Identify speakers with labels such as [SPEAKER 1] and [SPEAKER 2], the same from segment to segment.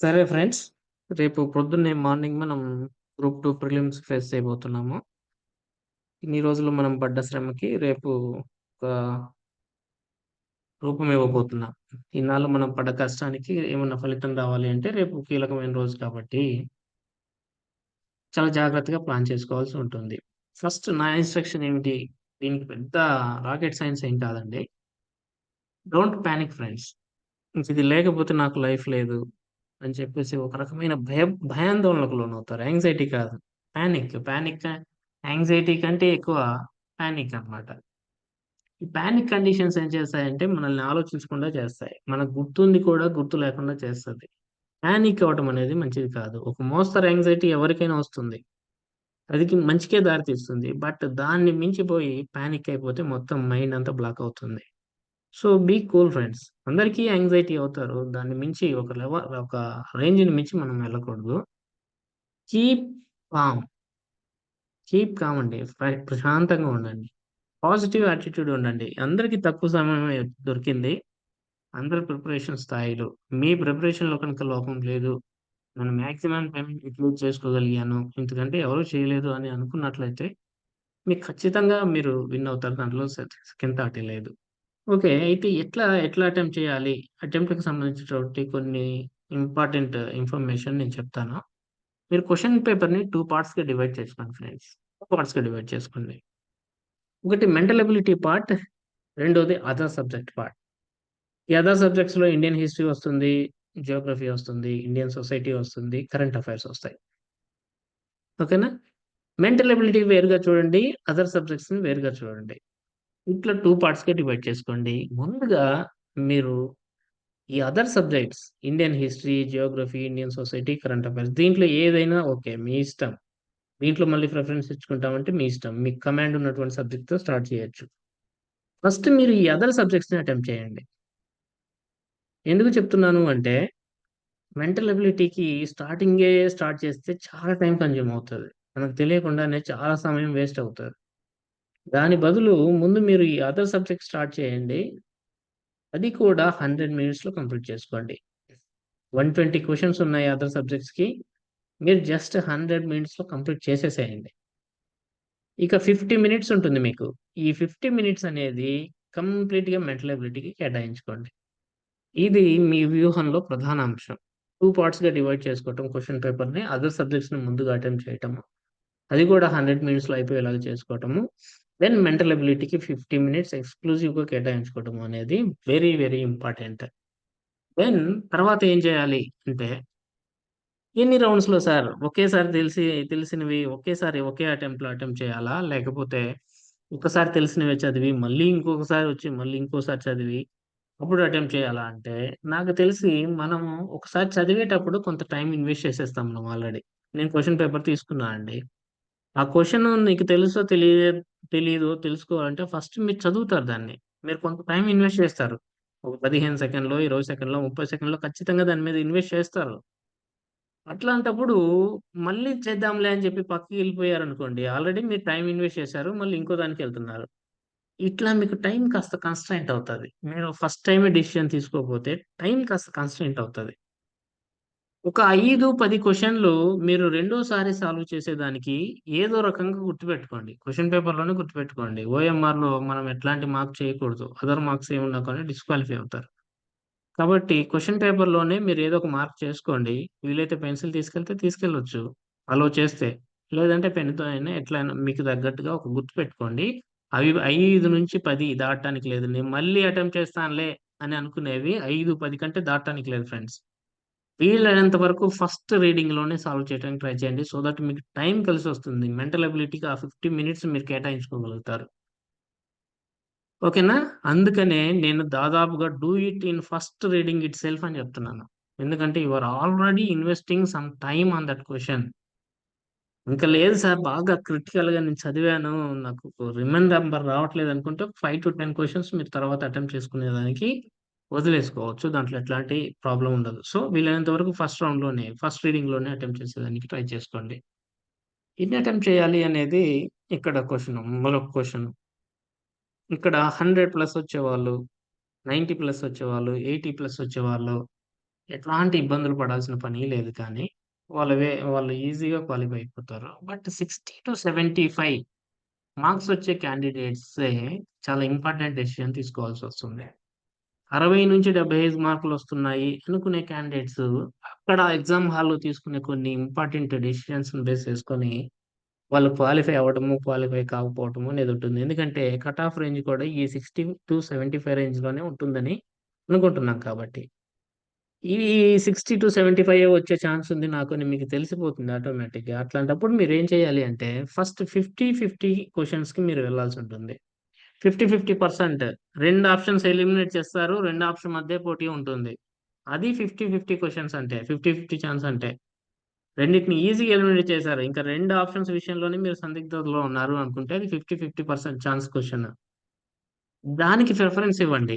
[SPEAKER 1] సరే ఫ్రెండ్స్. రేపు పొద్దున్నే మార్నింగ్ మనం గ్రూప్ టూ ప్రిలిమ్స్ ఫేస్ చేయబోతున్నాము. ఇన్ని రోజులు మనం పడ్డ శ్రమకి రేపు ఒక రూపం ఇవ్వబోతున్నాం. ఇన్నాళ్ళు మనం పడ్డ కష్టానికి ఏమన్నా ఫలితం రావాలి అంటే రేపు కీలకమైన రోజు కాబట్టి చాలా జాగ్రత్తగా ప్లాన్ చేసుకోవాల్సి ఉంటుంది. ఫస్ట్ నా ఇన్‌స్ట్రక్షన్ ఏమిటి? దీనికి పెద్ద రాకెట్ సైన్స్ ఏం కాదండి. Don't panic friends. ఇది లేకపోతే నాకు లైఫ్ లేదు అని చెప్పేసి ఒక రకమైన భయ భయాందోళనకు లోనవుతారు. యాంగ్జైటీ కాదు. ప్యానిక్ ప్యానిక్ యాంగ్జైటీ కంటే ఎక్కువ ప్యానిక్ అన్నమాట. ఈ ప్యానిక్ కండిషన్స్ ఏం చేస్తాయంటే మనల్ని ఆలోచించకుండా చేస్తాయి. మనకు గుర్తుంది కూడా గుర్తు లేకుండా చేస్తుంది ప్యానిక్ అవ్వటం అనేది మంచిది కాదు. ఒక మోస్తరు యాంగ్జైటీ ఎవరికైనా వస్తుంది. అది మంచికే దారితీస్తుంది బట్ దాన్ని మించిపోయి ప్యానిక్ అయిపోతే మొత్తం మైండ్ అంతా బ్లాక్ అవుతుంది. So, be cool friends. అందరికీ యాంగ్జైటీ అవుతారు. దాన్ని మించి ఒక లెవెల్ ఒక రేంజ్‌ని మించి మనం వెళ్ళకూడదు. Keep com. కీప్ కామ్ అండి. ప్రశాంతంగా ఉండండి. పాజిటివ్ యాటిట్యూడ్ ఉండండి. అందరికీ తక్కువ సమయమే దొరికింది. అందరి ప్రిపరేషన్ స్థాయిలో. మీ ప్రిపరేషన్‌లో కనుక లోపం లేదు. నేను మాక్సిమం టైమ్ యూటిలైజ్ చేసుకోగలిగాను. ఎందుకంటే ఎవరు చేయలేదు అని అనుకున్నట్లయితే మీకు ఖచ్చితంగా మీరు విన్ అవుతారు. దాంట్లో సెకండ్ థాటే లేదు. ఓకే. అయితే ఎట్లా, ఎట్లా అటెంప్ట్ చేయాలి? అటెంప్ట్‌కి సంబంధించినటువంటి కొన్ని ఇంపార్టెంట్ ఇన్ఫర్మేషన్ నేను చెప్తాను. మీరు క్వెషన్ పేపర్‌ని 2 పార్ట్స్‌గా డివైడ్ చేసుకోండి ఫ్రెండ్స్. 2 పార్ట్స్‌గా డివైడ్ చేసుకోండి. ఒకటి మెంటల్ ఎబిలిటీ పార్ట్. రెండోది అదర్ సబ్జెక్ట్ పార్ట్. ఈ అదర్ సబ్జెక్ట్స్‌లో ఇండియన్ హిస్టరీ వస్తుంది. జియోగ్రఫీ వస్తుంది. ఇండియన్ సొసైటీ వస్తుంది. కరెంట్ అఫైర్స్ వస్తాయి. ఓకేనా? మెంటల్ ఎబిలిటీ వేరుగా చూడండి. అదర్ సబ్జెక్ట్స్‌ని వేరుగా చూడండి. ఇట్లా టూ పార్ట్స్‌గా డివైడ్ చేసుకోండి. ముందుగా మీరు ఈ other subjects Indian history, geography, Indian society, current affairs దీంట్లో ఏదైనా ఓకే. మీ ఇష్టం. దీంట్లో మళ్ళీ ప్రిఫరెన్స్ ఇచ్చుకుంటామంటే మీ ఇష్టం. మీకు కమాండ్ ఉన్నటువంటి సబ్జెక్ట్‌తో స్టార్ట్ చేయొచ్చు. ఫస్ట్ మీరు ఈ అదర్ సబ్జెక్ట్స్‌ని అటెంప్ట్ చేయండి. ఎందుకు చెప్తున్నాను అంటే మెంటల్ ఎబిలిటీకి స్టార్టింగే స్టార్ట్ చేస్తే చాలా టైం కన్జ్యూమ్ అవుతుంది మనకు తెలియకుండానే చాలా సమయం వేస్ట్ అవుతుంది దాని బదులు ముందు మీరు ఈ అదర్ సబ్జెక్ట్ స్టార్ట్ చేయండి. అది కూడా 100 మినిట్స్‌లో కంప్లీట్ చేసుకోండి. వన్ ట్వంటీ క్వశ్చన్స్ ఉన్నాయి అదర్ సబ్జెక్ట్స్‌కి. మీరు జస్ట్ 100 మినిట్స్‌లో కంప్లీట్ చేసేసేయండి. ఇక 50 మినిట్స్ ఉంటుంది మీకు. ఈ 50 మినిట్స్ అనేది కంప్లీట్‌గా మెంటల్ ఎబిలిటీకి కేటాయించుకోండి. ఇది మీ వ్యూహంలో ప్రధాన అంశం. టూ పార్ట్స్‌గా డివైడ్ చేసుకోవటం క్వశ్చన్ పేపర్‌ని. అదర్ సబ్జెక్ట్స్‌ని ముందుగా అటెంప్ట్ చేయటము. అది కూడా 100 మినిట్స్‌లో అయిపోయేలాగా చేసుకోవటము. దెన్ మెంటల్ ఎబిలిటీకి 50 మినిట్స్ ఎక్స్‌క్లూజివ్‌గా కేటాయించుకోవటం అనేది వెరీ, వెరీ ఇంపార్టెంట్. దెన్ తర్వాత ఏం చేయాలి అంటే ఎన్ని రౌండ్స్‌లో సార్? ఒకేసారి తెలిసి తెలిసినవి ఒకేసారి ఒకే అటెంప్ట్‌లో అటెంప్ట్ చేయాలా? లేకపోతే ఒకసారి తెలిసినవి చదివి మళ్ళీ ఇంకొకసారి వచ్చి మళ్ళీ ఇంకోసారి చదివి అప్పుడు అటెంప్ట్ చేయాలా అంటే నాకు తెలిసి మనము ఒకసారి చదివేటప్పుడు కొంత టైం ఇన్వెస్ట్ చేసేస్తాం మనం ఆల్రెడీ. నేను క్వశ్చన్ పేపర్ తీసుకున్నా అండి. ఆ క్వశ్చన్ నీకు తెలుసో తెలియ తెలియదో తెలుసుకోవాలంటే ఫస్ట్ మీరు చదువుతారు దాన్ని. మీరు కొంత టైం ఇన్వెస్ట్ చేస్తారు. ఒక పదిహేను సెకండ్లో ఇరవై సెకండ్లో ముప్పై సెకండ్లో ఖచ్చితంగా దాని మీద ఇన్వెస్ట్ చేస్తారు. అట్లాంటప్పుడు మళ్ళీ చేద్దాంలే అని చెప్పి పక్కకి వెళ్ళిపోయారనుకోండి. ఆల్రెడీ మీరు టైం ఇన్వెస్ట్ చేశారు. మళ్ళీ ఇంకో దానికి వెళ్తున్నారు ఇట్లా మీకు టైం కాస్త కన్స్ట్రైంట్ అవుతుంది మీరు ఫస్ట్ టైమే డిసిషన్ తీసుకోకపోతే టైం కాస్త కన్స్ట్రైంట్ అవుతుంది ఒక ఐదు పది క్వశ్చన్లు మీరు రెండోసారి సాల్వ్ చేసేదానికి ఏదో రకంగా గుర్తుపెట్టుకోండి. క్వశ్చన్ పేపర్‌లోనే గుర్తుపెట్టుకోండి. ఓఎంఆర్‌లో మనం ఎట్లాంటి మార్క్ చేయకూడదు. అదర్ మార్క్స్ ఏమున్నా కానీ డిస్‌క్వాలిఫై అవుతారు. కాబట్టి క్వశ్చన్ పేపర్‌లోనే మీరు ఏదో ఒక మార్క్ చేసుకోండి. వీలైతే పెన్సిల్ తీసుకెళ్తే తీసుకెళ్ళొచ్చు. అలో చేస్తే. లేదంటే పెన్‌తో అయినా ఎట్లయినా మీకు తగ్గట్టుగా ఒక గుర్తు పెట్టుకోండి అవి 5-10 దాటడానికి లేదు. నేను మళ్ళీ అటెంప్ట్ చేస్తానులే అని అనుకునేవి 5, 10 కంటే దాటడానికి లేదు ఫ్రెండ్స్. వీలైనంత వరకు ఫస్ట్ రీడింగ్‌లోనే సాల్వ్ చేయడానికి ట్రై చేయండి. సో దట్ మీకు టైం కలిసి వస్తుంది మెంటల్ అబిలిటీకి ఆ 50 మినిట్స్ మీరు కేటాయించుకోగలుగుతారు. ఓకేనా? అందుకనే నేను దాదాపుగా do it in first reading itself అని చెప్తున్నాను. ఎందుకంటే you are already investing some time on that question ఇంకా లేదు సార్ బాగా క్రిటికల్‌గా నేను చదివాను. నాకు రిమెంబర్ రావట్లేదు అనుకుంటే ఫైవ్ టు టెన్ క్వశ్చన్స్ మీరు తర్వాత అటెంప్ట్ చేసుకునేదానికి వదిలేసుకోవచ్చు. దాంట్లో ఎట్లాంటి ప్రాబ్లం ఉండదు. సో వీలైనంత వరకు ఫస్ట్ రౌండ్‌లోనే ఫస్ట్ రీడింగ్‌లోనే అటెంప్ట్ చేసేదానికి ట్రై చేసుకోండి. ఎన్ని అటెంప్ట్ చేయాలి అనేది ఇక్కడ క్వశ్చన్ మరొక క్వశ్చన్ ఇక్కడ 100 ప్లస్ వచ్చేవాళ్ళు, 90 ప్లస్ వచ్చేవాళ్ళు, 80 ప్లస్ వచ్చేవాళ్ళు ఎట్లాంటి ఇబ్బందులు పడాల్సిన పని లేదు కానీ, వాళ్ళ వే వాళ్ళు ఈజీగా క్వాలిఫై అయిపోతారు. బట్ 60-75 మార్క్స్ వచ్చే క్యాండిడేట్సే చాలా ఇంపార్టెంట్ డెసిషన్ అరవై నుంచి డెబ్బై ఐదు మార్కులు వస్తున్నాయి అనుకునే క్యాండిడేట్స్ అక్కడ ఎగ్జామ్ హాల్‌లో తీసుకునే కొన్ని ఇంపార్టెంట్ డెసిషన్స్ బేస్ చేసుకొని, వాళ్ళు క్వాలిఫై అవ్వడము, క్వాలిఫై కాకపోవటము అనేది ఉంటుంది. ఎందుకంటే కట్ ఆఫ్ రేంజ్ కూడా ఈ 60-75 రేంజ్‌లోనే ఉంటుందని అనుకుంటున్నాం కాబట్టి. ఈ 60-75 వచ్చే ఛాన్స్ ఉంది నాకు మీకు తెలిసిపోతుంది ఆటోమేటిక్‌గా. అట్లాంటప్పుడు మీరు ఏం చేయాలి అంటే ఫస్ట్ ఫిఫ్టీ ఫిఫ్టీ క్వశ్చన్స్కి మీరు వెళ్ళాల్సి ఉంటుంది ఫిఫ్టీ ఫిఫ్టీ పర్సెంట్ రెండు ఆప్షన్స్ ఎలిమినేట్ చేస్తారు. రెండు ఆప్షన్ మధ్య పోటీ ఉంటుంది. అది ఫిఫ్టీ ఫిఫ్టీ క్వశ్చన్స్ అంటే. 50, 50 ఛాన్స్ అంటే. రెండిటిని ఈజీగా ఎలిమినేట్ చేశారు. ఇంకా రెండు ఆప్షన్స్ విషయంలోనే మీరు సందిగ్ధతలో ఉన్నారు అనుకుంటే అది 50, 50% ఛాన్స్ క్వశ్చన్ దానికి ప్రిఫరెన్స్ ఇవ్వండి.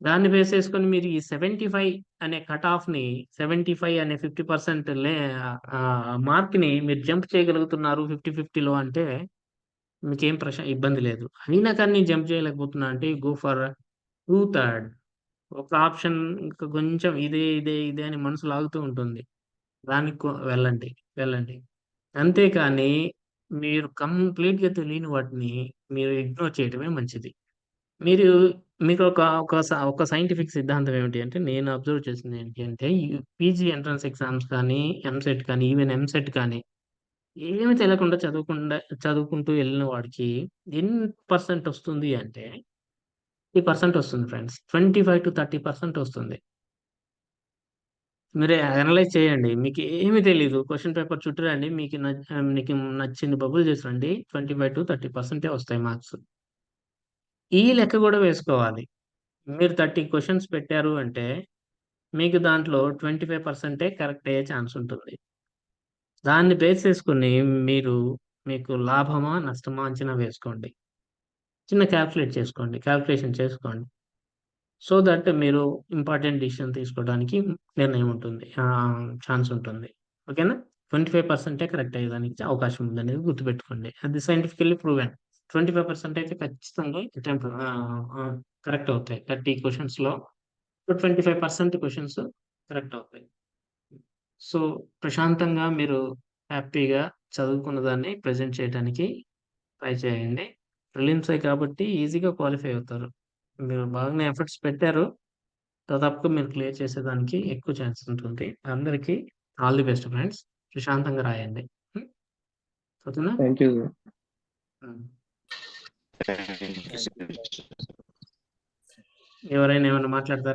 [SPEAKER 1] దాన్ని బేస్ చేసుకొని మీరు ఈ 75 అనే కట్ ఆఫ్‌ని 75 అనే ఫిఫ్టీ పర్సెంట్ మార్క్‌ని మీరు జంప్ చేయగలుగుతున్నారు 50, 50లో అంటే మీకేం ప్రశ్న ఇబ్బంది లేదు. అయినా కానీ నేను జంప్ చేయలేకపోతున్నా అంటే గో ఫర్ 2/3 ఒక ఆప్షన్ ఇంకా కొంచెం ఇదే, ఇదే, ఇదే అని మనసు లాగుతూ ఉంటుంది. దానికి వెళ్ళండి. వెళ్ళండి. అంతేకాని మీరు కంప్లీట్‌గా తెలియని వాటిని మీరు ఇగ్నోర్ చేయడమే మంచిది. మీరు మీకు ఒక స ఒక సైంటిఫిక్ సిద్ధాంతం ఏమిటి అంటే నేను అబ్జర్వ్ చేసింది ఏంటి అంటే పీజీ ఎంట్రన్స్ ఎగ్జామ్స్ కానీ, ఎంసెట్ కానీ, ఈవెన్ ఎంసెట్ కానీ ఏమి తెలియకుండా చదువుకుండా చదువుకుంటూ వెళ్ళిన వాడికి ఎన్ని పర్సెంట్ వస్తుంది అంటే 30% వస్తుంది ఫ్రెండ్స్. 25-30% వస్తుంది. మీరు అనలైజ్ చేయండి. మీకు ఏమి తెలియదు క్వశ్చన్ పేపర్ చుట్టూ రండి. మీకు మీకు నచ్చింది బబుల్ చేసి రండి. 25-30% వస్తాయి మార్క్స్. ఈ లెక్క కూడా వేసుకోవాలి. మీరు థర్టీ క్వశ్చన్స్ పెట్టారు అంటే మీకు దాంట్లో 25% కరెక్ట్ అయ్యే ఛాన్స్ ఉంటుంది. దాన్ని బేస్ చేసుకుని మీరు మీకు లాభమా? నష్టమా? అంచనా వేసుకోండి. చిన్న క్యాల్కులేట్ చేసుకోండి. క్యాల్కులేషన్ చేసుకోండి. సో దట్ మీరు ఇంపార్టెంట్ డిసిషన్ తీసుకోవడానికి నిర్ణయం ఉంటుంది. ఛాన్స్ ఉంటుంది. ఓకేనా? 25% కరెక్ట్ అయ్యేదానికి అవకాశం ఉందనేది గుర్తుపెట్టుకోండి. అది సైంటిఫికల్లీ ప్రూవెన్. 25% అయితే ఖచ్చితంగా అటెంప్ట్ కరెక్ట్ అవుతాయి. 30 క్వెషన్స్‌లో 25% క్వెషన్స్ కరెక్ట్ అవుతాయి. సో ప్రశాంతంగా మీరు హ్యాపీగా చదువుకున్న దాన్ని ప్రెజెంట్ చేయడానికి ట్రై చేయండి. ప్రిలిమ్సే కాబట్టి ఈజీగా క్వాలిఫై అవుతారు. మీరు బాగానే ఎఫర్ట్స్ పెట్టారు. దాదాపుగా మీరు క్లియర్ చేసేదానికి ఎక్కువ ఛాన్స్ ఉంటుంది. అందరికి ఆల్ ది బెస్ట్ ఫ్రెండ్స్. ప్రశాంతంగా రాయండి. ఓకేనా?
[SPEAKER 2] యూ.
[SPEAKER 1] ఎవరైనా ఏమన్నా మాట్లాడతారా?